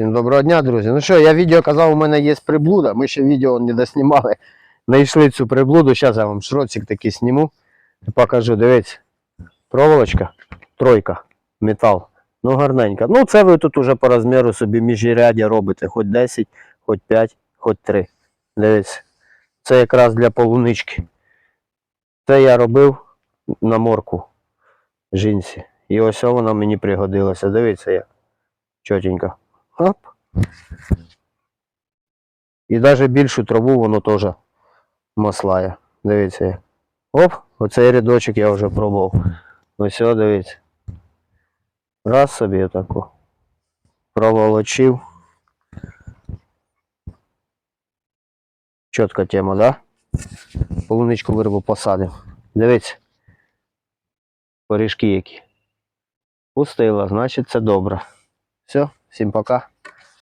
Всім доброго дня, друзі. Ну що, я відео казав, у мене є приблуда. Ми ще відео не доснімали. Знайшли цю приблуду. Зараз я вам шротик такий зніму. І покажу. Дивіться. Проволочка. Тройка. Метал. Ну, гарненька. Ну, це ви тут уже по розміру собі міжрядя робите. Хоч 10, хоч 5, хоч 3. Дивіться. Це якраз для полунички. Це я робив на морку жінці. І ось вона мені пригодилася. Дивіться як. Чотенько. Оп. І навіть більшу траву воно теж маслає. Дивіться. Оп, оцей рядочок я вже пробував. Ось о, дивіться. Раз собі отаку. Проволочив. Чітка тема, да? Полуничку вирву посадив. Дивіться. Поріжки які. Пустила, значить це добре. Все, всім пока.